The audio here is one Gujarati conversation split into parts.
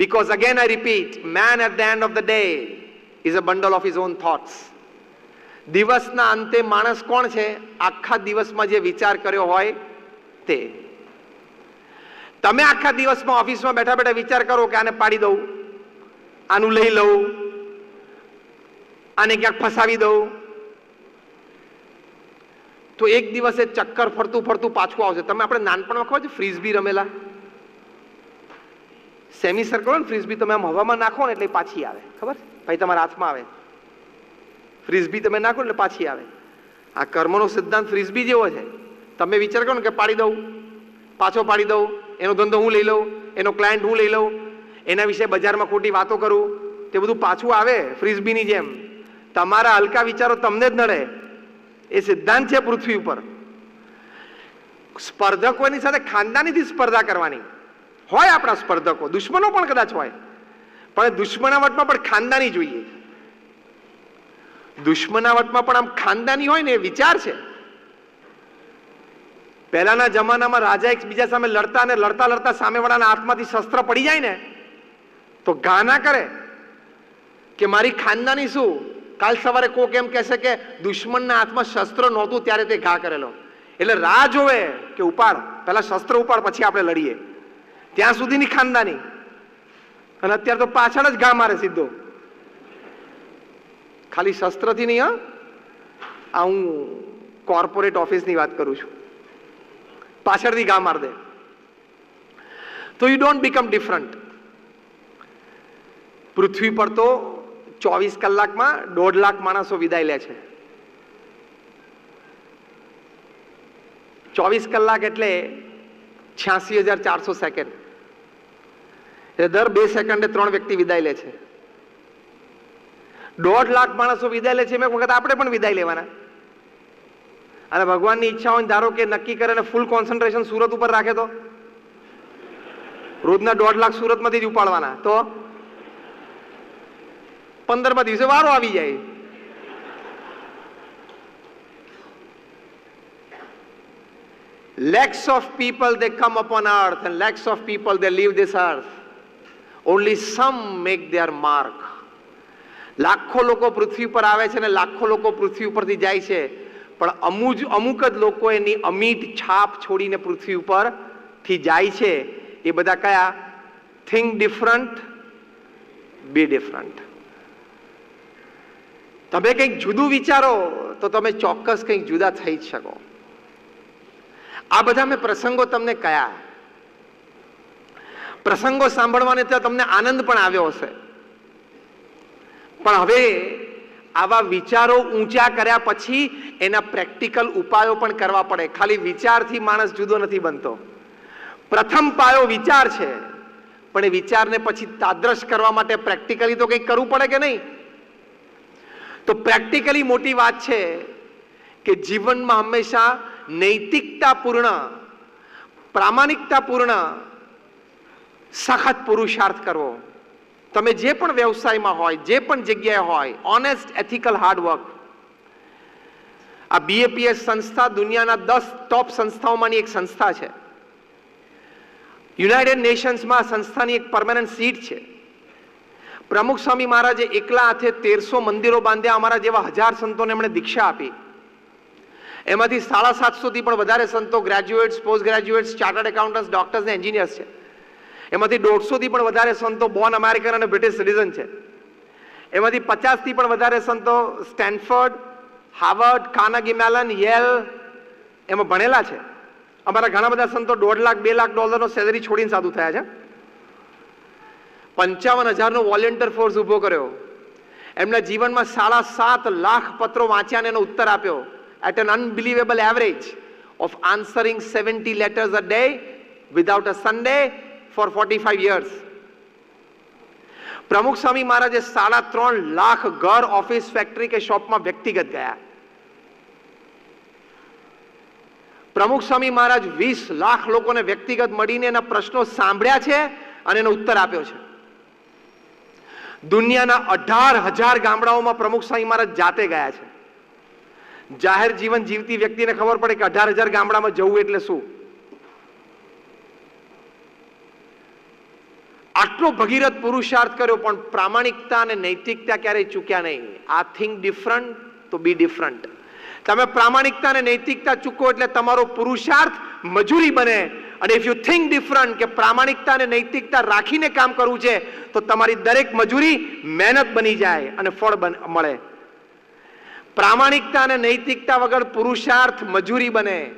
Because again, I repeat, man at the end of the day is a bundle of his own thoughts. દિવસના અંતે માણસ કોણ છે? આખા દિવસમાં જે વિચાર કર્યો હોય તે. તમે આખા દિવસમાં ઓફિસમાં બેઠા બેઠા વિચાર કરો કે આને પાડી દઉં આનું લઈ લઉં આને ક્યાંક ફસાવી દઉં. તો એક દિવસે ચક્કર ફરતું ફરતું પાછું આવશે. તમે આપણે નાનપણમાં ખબર છે ફ્રીઝબી રમેલા? સેમી સર્કલ ને ફ્રીઝબી તમે આમ હવામાં નાખો ને એટલે પાછી આવે. ખબર? ભાઈ, તમારા હાથમાં આવે. ફ્રીઝબી તમે નાખો એટલે પાછી આવે. આ કર્મનો સિદ્ધાંત ફ્રીઝબી જેવો છે. તમે વિચાર કરો ને કે પાડી દઉં, પાછો પાડી દઉં, એનો ધંધો હું લઈ લઉં, એનો ક્લાયન્ટ હું લઈ લઉં, એના વિશે બજારમાં ખોટી વાતો કરું, તે બધું પાછું આવે ફ્રીઝબીની જેમ. તમારા હલકા વિચારો તમને જ નડે. એ સિદ્ધાંત છે પૃથ્વી ઉપર. સ્પર્ધકોની સાથે ખાનદાનીથી સ્પર્ધા કરવાની. હોય આપણા સ્પર્ધકો. દુશ્મનો પણ કદાચ હોય. પણ દુશ્મનાવટમાં પણ ખાનદાની જોઈએ. દુશ્મનાવટમાં પણ આમ ખાનદાની હોય ને એ વિચાર છે. પહેલાના જમાનામાં રાજા એકબીજા સામે લડતા અને લડતા લડતા સામેવાળાના હાથમાંથી શસ્ત્ર પડી જાય ને, તો ઘા ના કરે કે મારી ખાનદાની શું? કાલ સવારે કોક એમ કહેશે કે દુશ્મનના હાથમાં શસ્ત્ર નહોતું, ત્યારે તે ઘા કરેલો. એટલે રાહ જોવે કે ઉપાડ. પહેલા શસ્ત્ર ઉપાડ, પછી આપણે લડીએ. ત્યાં સુધીની ખાનદાની. અને અત્યારે તો પાછળ જ ઘા મારે સીધો. ખાલી શસ્ત્રથી નહીં, હા. આ હું કોર્પોરેટ ઓફિસની વાત કરું છું. પાછળથી ઘા માર દે. તો યુ ડોન્ટ બીકમ ડિફરન્ટ પૃથ્વી પર તો ચોવીસ કલાકમાં દોઢ લાખ માણસો વિદાય લે છે. ચોવીસ કલાક એટલે છ્યાસી હજાર ચારસો સેકન્ડ. એટલે દર બે સેકન્ડે ત્રણ વ્યક્તિ વિદાય લે છે. દોઢ લાખ માણસો વિદાય લે છે એમ એક વખત આપણે પણ વિદાય લેવાના. અને ભગવાનની ઈચ્છા હોય ધારો કે નક્કી કરે અને ફૂલ કોન્સન્ટ્રેશન સુરત ઉપર રાખે તો? રોજના દોઢ લાખ સુરતમાંથી જ ઉપાડવાના. તો? પંદરમા દિવસે વારો આવી જાય. Lakhs of people, they come upon earth and lakhs of people, they leave this earth. Only some make their mark. લાખો લોકો પૃથ્વી પર આવે છે અને લાખો લોકો પૃથ્વી ઉપરથી જાય છે પણ અમુક અમુક જ લોકો એની અમીટ છાપ છોડીને પૃથ્વી ઉપરથી જાય છે એ બધા કયા થિંક ડિફરન્ટ બી ડિફરન્ટ તમે કંઈક જુદું વિચારો તો તમે ચોક્કસ કંઈક જુદા થઈ જ શકો આ બધા મેં પ્રસંગો તમને કયા. પ્રસંગો સાંભળવાને ત્યાં તમને આનંદ પણ આવ્યો હશે. પણ હવે આવા વિચારો ઊંચા કર્યા પછી એના પ્રેક્ટિકલ ઉપાયો પણ કરવા પડે. ખાલી વિચારથી માણસ જુદો નથી બનતો. પ્રથમ પાયો વિચાર છે. પણ એ વિચારને પછી તાદ્રશ કરવા માટે પ્રેક્ટિકલી તો કંઈક કરવું પડે કે નહીં? તો પ્રેક્ટિકલી મોટી વાત છે કે જીવનમાં હંમેશા નૈતિકતાપૂર્ણ પ્રામાણિકતાપૂર્ણ સખત પુરુષાર્થ કરવો. તમે જે પણ વ્યવસાયમાં હોય, જે પણ જગ્યાએ હોય ઓનેસ્ટ એથિકલ હાર્ડવર્ક આ બીએપીએસ સંસ્થા દુનિયાના દસ ટોપ સંસ્થાઓમાંની એક સંસ્થા છે. યુનાઇટેડ નેશન્સમાં સંસ્થાની એક પરમાનન્ટ સીટ છે. પ્રમુખ સ્વામી મહારાજે એકલા હાથે તેરસો મંદિરો બાંધ્યા, અમારા જેવા હજાર સંતોને એમણે દીક્ષા આપી. એમાંથી સાડા સાતસોથી પણ વધારે સંતો graduates post graduates chartered accountants doctors ને એન્જિનિયર્સ છે. એમાંથી દોઢસોથી પણ વધારે સંતો બોર્ન અમેરિકન અને બ્રિટિશ સિટીઝન છે. એમાંથી પચાસથી પણ વધારે સંતો Stanford Harvard Carnegie Mellon Yale એમાં ભણેલા છે. અમારા ઘણા બધા સંતો દોઢ લાખ, બે લાખ ડોલરનો સેલરી છોડીને સાધુ થયા છે. પંચાવન હજારનો વોલેન્ટિયર ફોર્સ ઊભો કર્યો. એમના જીવનમાં સાડા સાત લાખ પત્રો વાંચ્યા અને એનો ઉત્તર આપ્યો. At an unbelievable average of answering seventy letters a day without a Sunday for forty years. Years Pramukh Swami મહારાજે સાડા ત્રણ લાખ ઘર ઓફિસ ફેક્ટરી કે શોપમાં વ્યક્તિગત ગયા પ્રમુખ સ્વામી મહારાજ વીસ લાખ લોકોને વ્યક્તિગત મળીને એના પ્રશ્નો સાંભળ્યા છે અને એનો ઉત્તર આપ્યો છે. દુનિયાના અઢાર હજાર ગામડાઓમાં પ્રમુખ સ્વામી મહારાજ જાતે ગયા છે. જાહેર જીવન જીવતી વ્યક્તિને ખબર પડે કે અઢાર હજાર ગામડામાં જવું એટલે શું? આટલો ભગીરથ પુરુષાર્થ કર્યો, પણ પ્રામાણિકતા અને નૈતિકતા ક્યારેય ચૂક્યા નહીં. આ થિંક ડિફરન્ટ તો બી ડિફરન્ટ. તમે પ્રામાણિકતા અને નૈતિકતા ચૂકો એટલે તમારો પુરુષાર્થ મજૂરી બને. અને ઇફ યુ થિંક ડિફરન્ટ કે પ્રામાણિકતા અને નૈતિકતા રાખીને કામ કરવું છે, તો તમારી દરેક મજૂરી મહેનત બની જાય અને ફળ મળે. પ્રામાણિકતા અને નૈતિકતા વગર પુરુષાર્થ મજૂરી બને.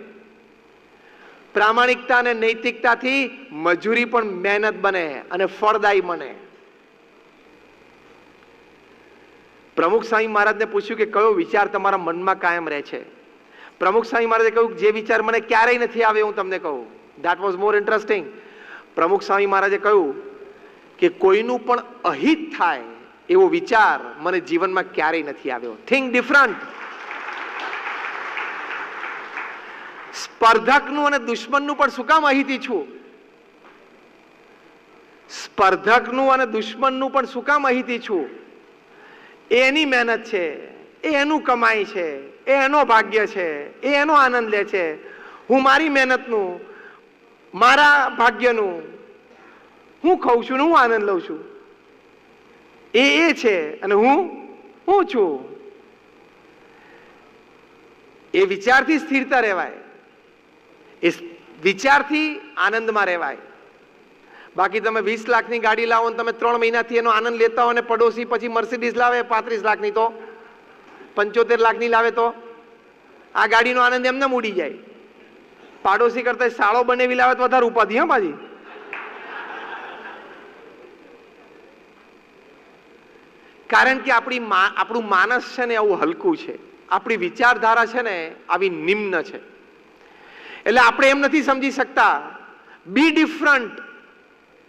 પ્રામાણિકતા અને નૈતિકતાથી મજૂરી પણ મહેનત બને અને ફળદાયી બને. પ્રમુખ સ્વામી મહારાજને પૂછ્યું કે કયો વિચાર તમારા મનમાં કાયમ રહે છે? પ્રમુખ સ્વામી મહારાજે કહ્યું જે વિચાર મને ક્યારેય નથી આવ્યો હું તમને કહું. દેટ વોઝ મોર ઇન્ટરેસ્ટિંગ પ્રમુખ સ્વામી મહારાજે કહ્યું કે કોઈનું પણ અહિત થાય એવો વિચાર મને જીવનમાં ક્યારેય નથી આવ્યો. થિંક ડિફરન્ટ સ્પર્ધકનું અને દુશ્મનનું પણ શું કામ અહિતી છું? સ્પર્ધકનું અને દુશ્મનનું પણ શું કામ અહિતી છું? એની મહેનત છે એ એનું કમાઈ છે એ એનો ભાગ્ય છે એ એનો આનંદ લે છે. હું મારી મહેનતનું, મારા ભાગ્યનું હું ખાઉં છું ને હું આનંદ લઉં છું. એ એ છે અને હું હું છું. એ વિચારથી સ્થિરતા રહેવાય. એ વિચારથી આનંદમાં રહેવાય. બાકી તમે વીસ લાખની ગાડી લાવો ને તમે ત્રણ મહિનાથી એનો આનંદ લેતા હો ને પડોશી પછી મર્સિડીઝ લાવે, પાંત્રીસ લાખની તો. પંચોતેર લાખની લાવે તો. આ ગાડીનો આનંદ એમને ઉડી જાય. પાડોશી કરતા શાળો બનેવી લાવે તો વધારે ઉપાધિ, હા બાજી કારણ કે આપણી મા- આપણું માનસ છે ને આવું હલકું છે. આપણી વિચારધારા છે ને આવી નિમ્ન છે. એટલે આપણે એમ નથી સમજી શકતા બી ડિફરન્ટ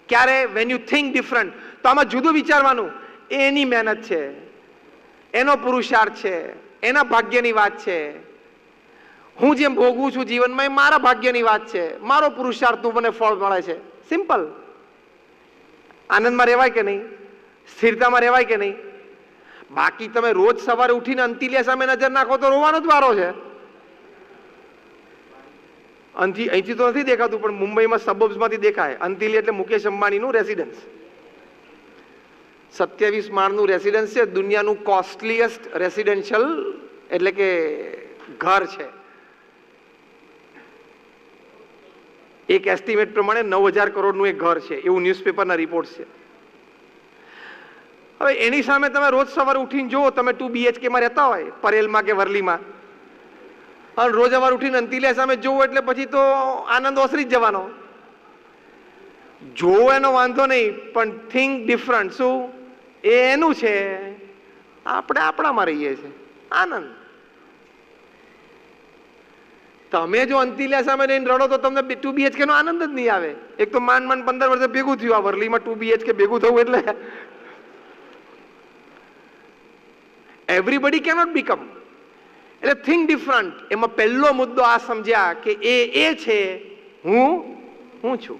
ક્યારે? વેન યુ થિંક ડિફરન્ટ તો આમાં જુદું વિચારવાનું, એની મહેનત છે, એનો પુરુષાર્થ છે, એના ભાગ્યની વાત છે. હું જેમ ભોગવું છું જીવનમાં, એ મારા ભાગ્યની વાત છે. મારો પુરુષાર્થનું મને ફળ મળે છે. સિમ્પલ આનંદમાં રહેવાય કે નહીં? સ્થિરતામાં રહેવાય કે નહીં? બાકી તમે રોજ સવારે ઉઠીને અંતિલિયા સામે નજર નાખો તો રોવાનો જ વારો છે. અંથી અહીંથી તો નથી દેખાતું, પણ મુંબઈમાં સબબ્સમાંથી દેખાય. અંતિલી એટલે મુકેશ અંબાણીનું રેસિડન્સ સત્યાવીસ માળનું રેસિડન્સ છે, દુનિયાનું કોસ્ટલીએસ્ટ રેસિડેન્શિયલ એટલે કે ઘર છે. એક એસ્ટિમેટ પ્રમાણે નવ હજાર કરોડનું એક ઘર છે. એવું ન્યૂઝપેપરના રિપોર્ટ છે. હવે એની સામે તમે રોજ સવારે ઉઠીને જુઓ, તમે ટુ બીએચકેમાં રહેતા હોય, પરેલમાં કે વરલીમાં. અને રોજ અમારે ઉઠીને અંતિલિયા સામે જોવો એટલે પછી તો આનંદ ઓસરી જ જવાનો. જોવો એનો વાંધો નહીં, પણ થિંક ડિફરન્ટ શું? એ એનું છે. આપણે આપણામાં રહીએ છીએ. આનંદ. તમે જો અંતિલિયા સામે રહીને રડો તો તમને ટુ બીએચકે નો આનંદ જ નહીં આવે. એક તો માંડ માંડ પંદર વર્ષે ભેગું થયું, આ વરલીમાં ટુ બીએચકે ભેગું થવું એટલે એવરીબડી કેનોટ બીકમ એટલે થિંક ડિફરન્ટ એમાં પહેલો મુદ્દો આ સમજ્યા કે એ એ છે હું હું છું.